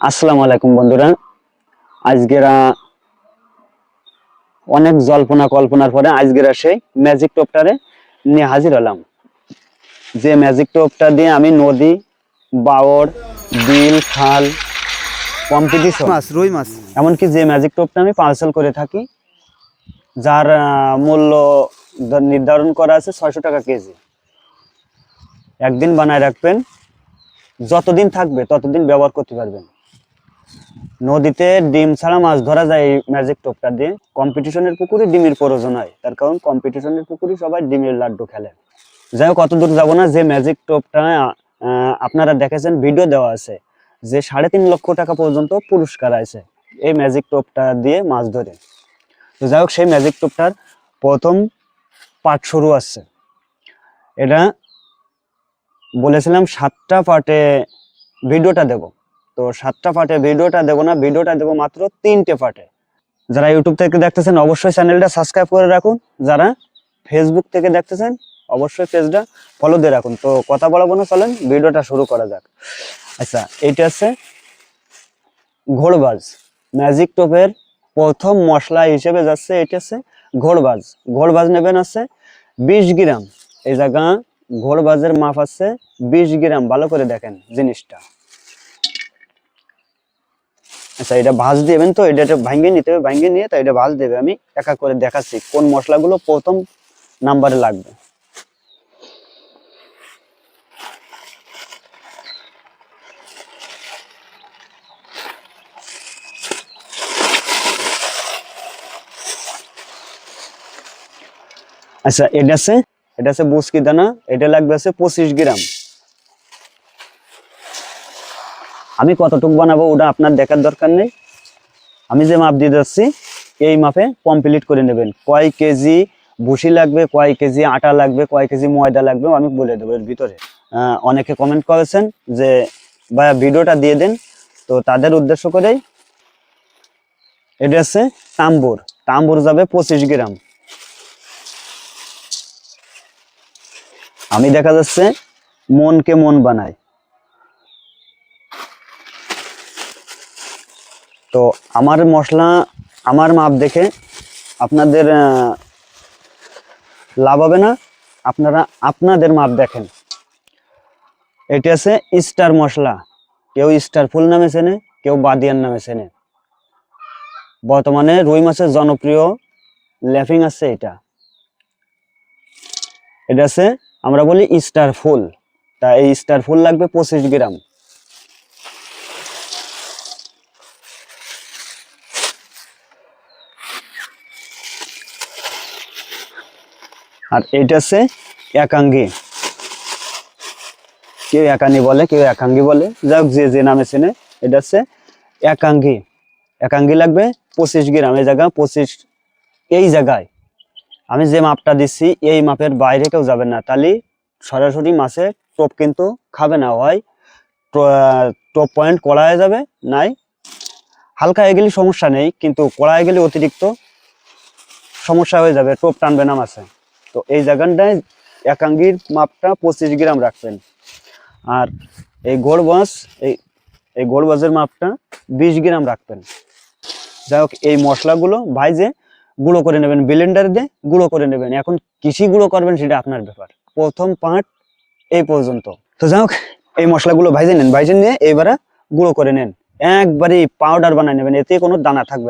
আসসালামু আলাইকুম বন্ধুরা। আজকেরা অনেক জল্পনা কল্পনার পরে আজকেরা সেই ম্যাজিক টপটারে নিয়ে হাজির হলাম। যে ম্যাজিক টোপটা দিয়ে আমি নদী বাওর বিল খাল কম্পিটিশন মাছ রুই মাছ। এমনকি যে ম্যাজিক টোপটা আমি পার্সেল করে থাকি যার মূল্য নির্ধারণ করা আছে ছয়শো টাকা কেজি একদিন বানায় রাখবেন যতদিন থাকবে ততদিন ব্যবহার করতে পারবেন। নদীতে ডিম ছাড়া মাছ ধরা যায় এই ম্যাজিক টোপটা দিয়ে। কম্পিটিশনের পুকুরে ডিমের প্রয়োজন হয়। তার কারণ কম্পিটিশনের পুকুরে সবাই ডিমের লাড্ডু খেলে। যাই হোক অত দূর যাব না, যে ম্যাজিক টোপটা আপনারা দেখেছেন ভিডিও দেওয়া আছে, যে সাড়ে তিন লক্ষ টাকা পর্যন্ত পুরস্কার আছে এই ম্যাজিক টোপটা দিয়ে মাছ ধরে। তো যাই হোক, সেই ম্যাজিক টোপটার প্রথম পার্ট শুরু আছে। এটা বলেছিলাম সাতটা পার্টে ভিডিওটা দেব। তো সাতটা পার্টে ভিডিওটা দেবো না, ভিডিওটা দেবো মাত্র তিনটে পার্টে যারা ইউটিউব থেকে দেখতেছেন, অবশ্যই চ্যানেলটা সাবস্ক্রাইব করে রাখুন। যারা ফেসবুক থেকে দেখতেছেন, অবশ্যই পেজটা ফলো দিয়ে রাখুন। তো কথা বলাবো না, চলেন ভিডিওটা শুরু করা যাক। আচ্ছা এইটা আছে ঘোড়বাজ। ম্যাজিক টোপের প্রথম মশলা হিসেবে যাচ্ছে, এটা আছে ঘোড়বাজ। ঘোড়বাজ নেবেন আছে বিশ গ্রাম। এই জায়গা ঘোড়বাজের মাপ আছে বিশ গ্রাম। ভালো করে দেখেন জিনিসটা। আচ্ছা এটা ভাজ দেবেন তো, এটা ভাঙিয়ে নিতে হবে ভাঙিয়ে নিয়ে তো এটা ভাজ দেবে। আমি একা করে দেখাচ্ছি কোন মশলাগুলো প্রথম নাম্বারে লাগবে। আচ্ছা এটা আছে এটা আছে বুসকি দানা, এটা লাগবে আছে পঁচিশ গ্রাম। আমি কতটুকু বানাবো ওটা আপনার দেখার দরকার নেই। আমি যে মাপ দিয়ে যাচ্ছি এই মাপে কমপ্লিট করে নেবেন। কয় কেজি ভুসি লাগবে, কয় কেজি আটা লাগবে, কয় কেজি ময়দা লাগবে, আমি বলে দেবো এর ভিতরে। অনেকে কমেন্ট করেছেন যে, ভাইয়া ভিডিওটা দিয়ে দেন। তো তাদের উদ্দেশ্য করেই এটা আছে তাম্বুর। তাম্বুর যাবে পঁচিশ গ্রাম। আমি দেখা যাচ্ছে মনকে মন বানাই তো আমার মশলা, আমার মাপ দেখে আপনাদের লাভ হবে না। আপনারা, আপনাদের মাপ দেখেন। এটি আছে স্টার মশলা। কেউ স্টার ফুল নামে চেনে, কেউ বাদিয়ান নামে চেনে। বর্তমানে রুই মাছের জনপ্রিয় ল্যাফিং আছে এটা। এটা আছে, আমরা বলি স্টার ফুল। তা এই স্টার ফুল লাগবে পঁচিশ গ্রাম। আর এইটা আছে একাঙ্গি। কেউ একানি বলে, কেউ একাঙ্গি বলে। যাই হোক, যে যে নামে চেনে, এটা হচ্ছে একাঙ্গি। একাঙ্গি লাগবে পঁচিশ গ্রাম, এই জায়গা পঁচিশ, এই জায়গায়। আমি যে মাপটা দিচ্ছি এই মাপের বাইরে কেউ যাবে না। তাহলে সরাসরি মাছে টোপ কিন্তু খাবে না, হয় টোপ পয়েন্ট করা হয়ে যাবে, নাই হালকা হয়ে গেলে সমস্যা নেই, কিন্তু কড়া হয়ে গেলে অতিরিক্ত সমস্যা হয়ে যাবে, টোপ টানবে না মাছে তো এই জায়গাটায় একাঙ্গির মাপটা পঁচিশ গ্রাম রাখবেন। আর এই গোড় বাঁশ, এই এই গোড় বাঁশের মাপটা বিশ গ্রাম রাখবেন। যাই হোক, এই মশলাগুলো ভাইজে গুঁড়ো করে নেবেন ব্লেন্ডার দিয়ে গুঁড়ো করে নেবেন। এখন কৃষি গুঁড়ো করবেন সেটা আপনার ব্যাপার। প্রথম পার্ট এই পর্যন্ত। তো যাই হোক, এই মশলাগুলো ভাইজে নেন, ভাইজে নিয়ে এবারে গুঁড়ো করে নেন। একবারে পাউডার বানায় নেবেন, এতে কোনো দানা থাকবে।